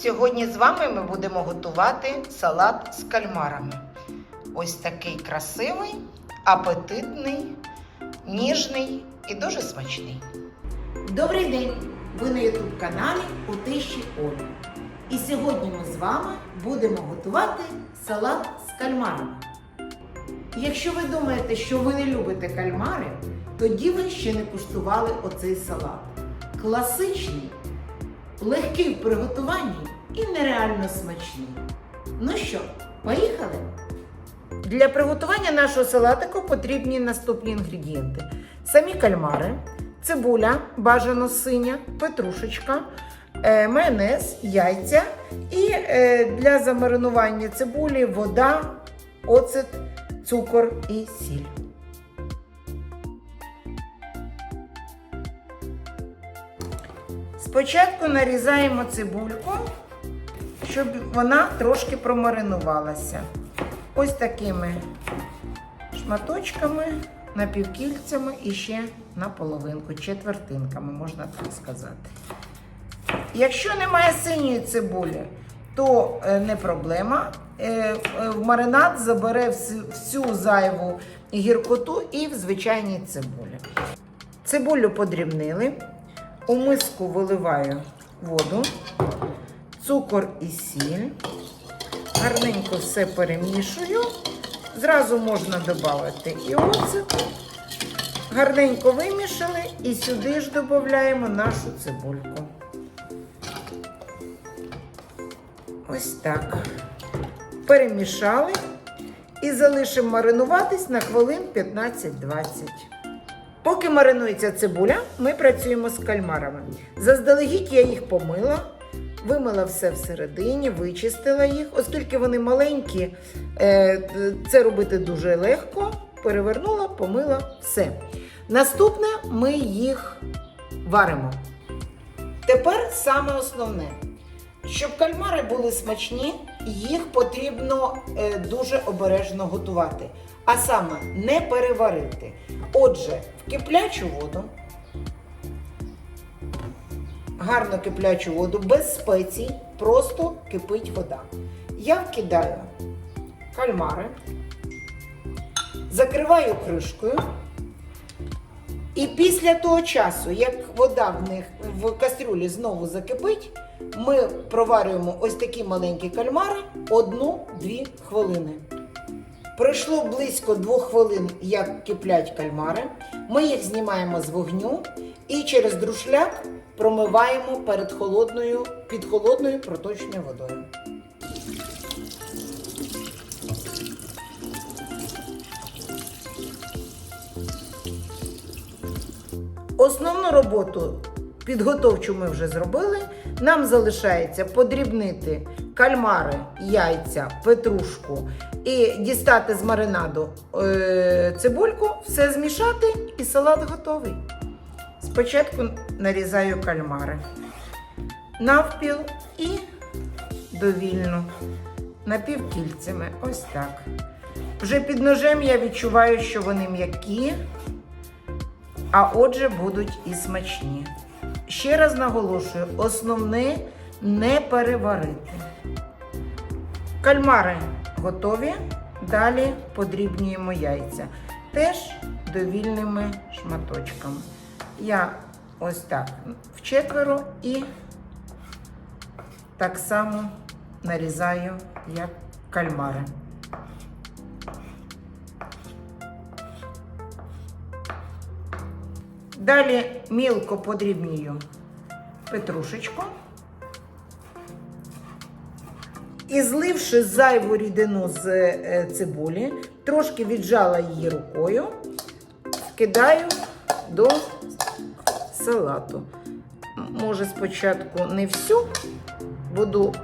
Сьогодні з вами ми будемо готувати салат з кальмарами. Ось такий красивий, апетитний, ніжний і дуже смачний. Добрий день! Ви на youtube каналі у тиші Олі. І сьогодні ми з вами будемо готувати салат з кальмарами. Якщо ви думаєте, що ви не любите кальмари, тоді ви ще не куштували оцей салат. Класичний, легкий в приготуванні і нереально смачний. Ну що, поїхали? Для приготування нашого салатику потрібні наступні інгредієнти: самі кальмари, цибуля, бажано синя, петрушечка, е, майонез, яйця і е, для замаринування цибулі вода, оцет, цукор і сіль. Спочатку нарізаємо цибульку, щоб вона трошки промаринувалася. Ось такими шматочками, напівкільцями і ще на половинку, четвертинками, можна так сказати. Якщо немає синьої цибулі, то е, не проблема. Е, е, маринад забере всю зайву гіркоту і в звичайній цибулі. Цибулю подрібнили. У миску виливаю воду, цукор і сіль. Гарненько все перемішую. Зразу можна додати і оцет. Гарненько вимішали і сюди ж додаємо нашу цибульку. Ось так. Перемішали і залишимо маринуватись на хвилин 15-20. Поки маринується цибуля, ми працюємо з кальмарами. Заздалегідь я їх помила, вимила все всередині, вичистила їх, оскільки вони маленькі, е, це робити дуже легко. Перевернула, помила все. Наступне ми їх варимо. Тепер саме основне. Щоб кальмари були смачні, їх потрібно е, дуже обережно готувати. А саме не переварити. Отже, в киплячу воду, гарно киплячу воду, без спецій, просто кипить вода. Я вкидаю кальмари, закриваю кришкою. І після того часу, як вода в них в кастрюлі знову закипить, ми проварюємо ось такі маленькі кальмари 1-2 хвилини. Пройшло близько 2 хвилин, як киплять кальмари. Ми їх знімаємо з вогню і через друшляк промиваємо перед холодною, під холодною проточною водою. Основну роботу підготовчу ми вже зробили. Нам залишається подрібнити кальмари, яйця, петрушку і дістати з маринаду е, цибульку, все змішати і салат готовий. Спочатку нарізаю кальмари навпіл і довільно, напівкільцями. Ось так. Вже під ножем я відчуваю, що вони м'які, а отже будуть і смачні. Ще раз наголошую: основне не переварити. Кальмари готові. Далі подрібнюємо яйця. Теж довільними шматочками. Я ось так вчетверо і так само нарізаю, як кальмари. Далі мілко подрібнюю петрушечку. І зливши зайву рідину з е, цибулі, трошки віджала її рукою, вкидаю до салату. Може, спочатку не всю, буду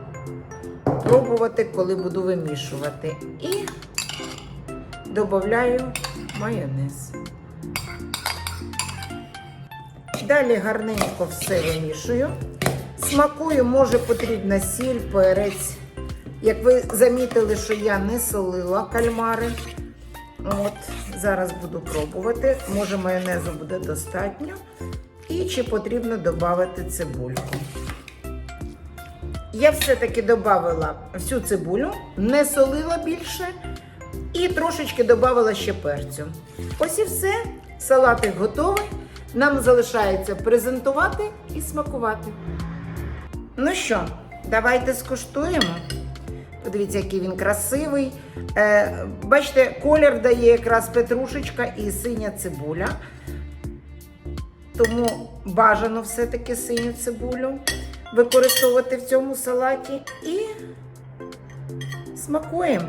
пробувати, коли буду вимішувати. І додаю майонез. Далі гарненько все вимішую. Смакую, може потрібна сіль, перець. Як ви замітили, що я не солила кальмари. От, зараз буду пробувати. Може, майонезу буде достатньо. І чи потрібно додати цибульку. я все-таки додавала всю цибулю, не солила більше і трошечки додавала ще перцю. Ось і все. Салатик готовий. Нам залишається презентувати і смакувати. Ну що, давайте скуштуємо. Подивіться, який він красивий. Е, бачите, колір дає якраз петрушечка і синя цибуля. Тому бажано все-таки синю цибулю використовувати в цьому салаті і смакуємо.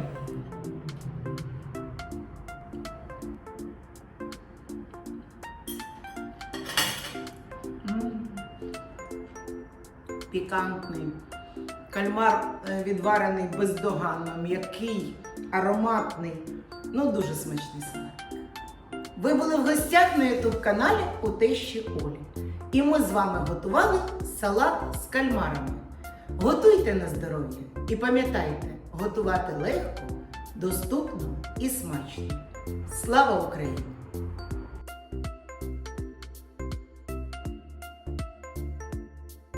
Пікантний. Кальмар е, відварений бездоганно, м'який, ароматний. Ну, дуже смачний салат. Ви були в гостях на ютуб каналі у тещі Олі. І ми з вами готували салат з кальмарами. Готуйте на здоров'я і пам'ятайте, готувати легко, доступно і смачно. Слава Україні!